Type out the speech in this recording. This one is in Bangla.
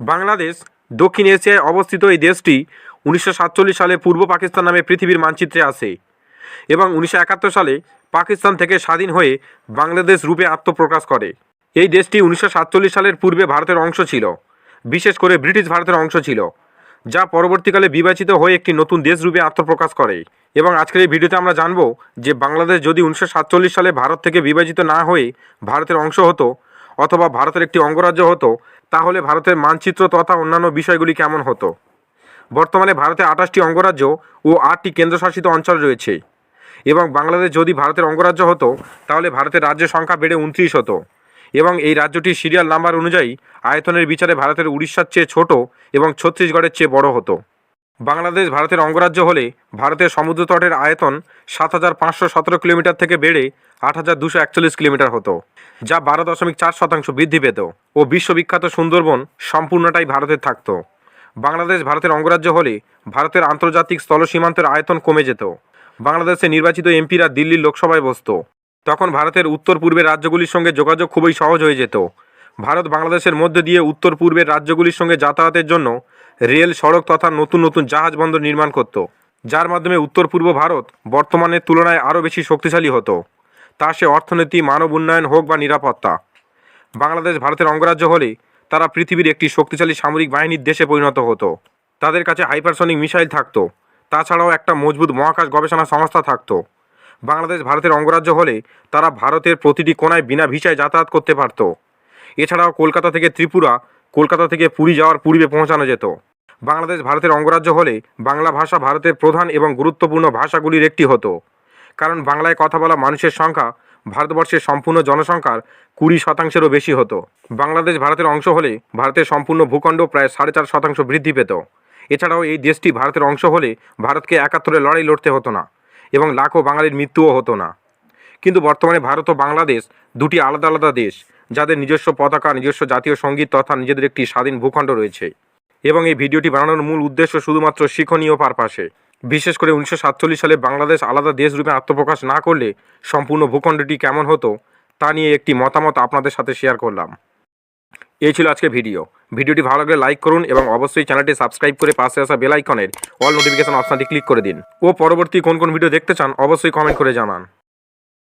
বাংলাদেশ, দক্ষিণ এশিয়ায় অবস্থিত এই দেশটি উনিশশো সাতচল্লিশ সালে পূর্ব পাকিস্তান নামে পৃথিবীর মানচিত্রে আসে এবং উনিশশো একাত্তর সালে পাকিস্তান থেকে স্বাধীন হয়ে বাংলাদেশ রূপে আত্মপ্রকাশ করে। এই দেশটি উনিশশো সাতচল্লিশ সালের পূর্বে ভারতের অংশ ছিল, বিশেষ করে ব্রিটিশ ভারতের অংশ ছিল, যা পরবর্তীকালে বিবেচিত হয়ে একটি নতুন দেশ রূপে আত্মপ্রকাশ করে। এবং আজকের এই ভিডিওতে আমরা জানব যে বাংলাদেশ যদি উনিশশো সাতচল্লিশ সালে ভারত থেকে বিভাজিত না হয়ে ভারতের অংশ হতো অথবা ভারতের একটি অঙ্গরাজ্য হতো তাহলে ভারতের মানচিত্র তথা অন্যান্য বিষয়গুলি কেমন হতো? বর্তমানে ভারতে আঠাশটি অঙ্গরাজ্য ও আটটি কেন্দ্রশাসিত অঞ্চল রয়েছে। এবং বাংলাদেশ যদি ভারতের অঙ্গরাজ্য হতো, তাহলে ভারতের রাজ্যের সংখ্যা বেড়ে উনত্রিশ হতো। এবং এই রাজ্যটির সিরিয়াল নাম্বার অনুযায়ী আয়তনের বিচারে ভারতের উড়িষ্যার চেয়ে ছোট এবং ছত্তিশগড়ের চেয়ে বড় হতো। বাংলাদেশ ভারতের অঙ্গরাজ্য হলে ভারতের সমুদ্রতটের আয়তন সাত হাজার পাঁচশো সতেরো কিলোমিটার থেকে বেড়ে আট হাজার দুশো একচল্লিশ কিলোমিটার হতো। যা বারো দশমিক চার শতাংশ বৃদ্ধি পেত ও বিশ্ববিখ্যাত সুন্দরবন সম্পূর্ণটাই ভারতের থাকত। বাংলাদেশ ভারতের অঙ্গরাজ্য হলে ভারতের আন্তর্জাতিক স্থল সীমান্তের আয়তন কমে যেত। বাংলাদেশে নির্বাচিত এমপিরা দিল্লির লোকসভায় বসত। তখন ভারতের উত্তর পূর্বের রাজ্যগুলির সঙ্গে যোগাযোগ খুবই সহজ হয়ে যেত। ভারত বাংলাদেশের মধ্যে দিয়ে উত্তর পূর্বের রাজ্যগুলির সঙ্গে যাতায়াতের জন্য রেল, সড়ক তথা নতুন নতুন জাহাজ বন্দর নির্মাণ করত, যার মাধ্যমে উত্তর পূর্ব ভারত বর্তমানের তুলনায় আরও বেশি শক্তিশালী হতো। তা সে অর্থনীতি, মানব উন্নয়ন হোক বা নিরাপত্তা। বাংলাদেশ ভারতের অঙ্গরাজ্য হলে তারা পৃথিবীর একটি শক্তিশালী সামরিক বাহিনীর দেশে পরিণত হতো। তাদের কাছে হাইপারসনিক মিসাইল থাকতো। তাছাড়াও একটা মজবুত মহাকাশ গবেষণা সংস্থা থাকতো। বাংলাদেশ ভারতের অঙ্গরাজ্য হলে তারা ভারতের প্রতিটি কোনায় বিনা ভিসায় যাতায়াত করতে পারত। এছাড়াও কলকাতা থেকে ত্রিপুরা, কলকাতা থেকে পুরী যাওয়ার পূর্বে পৌঁছানো যেত। বাংলাদেশ ভারতের অঙ্গরাজ্য হলে বাংলা ভাষা ভারতের প্রধান এবং গুরুত্বপূর্ণ ভাষাগুলির একটি হতো। কারণ বাংলায় কথা বলা মানুষের সংখ্যা ভারতবর্ষের সম্পূর্ণ জনসংখ্যার কুড়ি শতাংশেরও বেশি হতো। বাংলাদেশ ভারতের অংশ হলে ভারতের সম্পূর্ণ ভূখণ্ড প্রায় সাড়ে চার শতাংশ বৃদ্ধি পেত। এছাড়াও এই দেশটি ভারতের অংশ হলে ভারতকে একাত্তরে লড়াই লড়তে হতো না এবং লাখো বাঙালির মৃত্যুও হতো না। কিন্তু বর্তমানে ভারত ও বাংলাদেশ দুটি আলাদা আলাদা দেশ, যাদের নিজস্ব পতাকা, নিজস্ব জাতীয় সংগীত তথা নিজেদের একটি স্বাধীন ভূখণ্ড রয়েছে। এবং এই ভিডিওটি বানানোর মূল উদ্দেশ্য শুধুমাত্র শিক্ষণীয় পারপাসে। বিশেষ করে উনিশশো সাতচল্লিশ সালে বাংলাদেশ আলাদা দেশ রূপে আত্মপ্রকাশ না করলে সম্পূর্ণ ভূখণ্ডটি কেমন হতো, তা নিয়ে একটি মতামত আপনাদের সাথে শেয়ার করলাম। এই ছিল আজকে ভিডিও ভিডিওটি ভালো লাগলে লাইক করুন এবং অবশ্যই চ্যানেলটি সাবস্ক্রাইব করে পাশে আসা বেলাইকনের অল নোটিফিকেশন অপশানটি ক্লিক করে দিন। ও পরবর্তী কোন কোন ভিডিও দেখতে চান, অবশ্যই কমেন্ট করে জানান।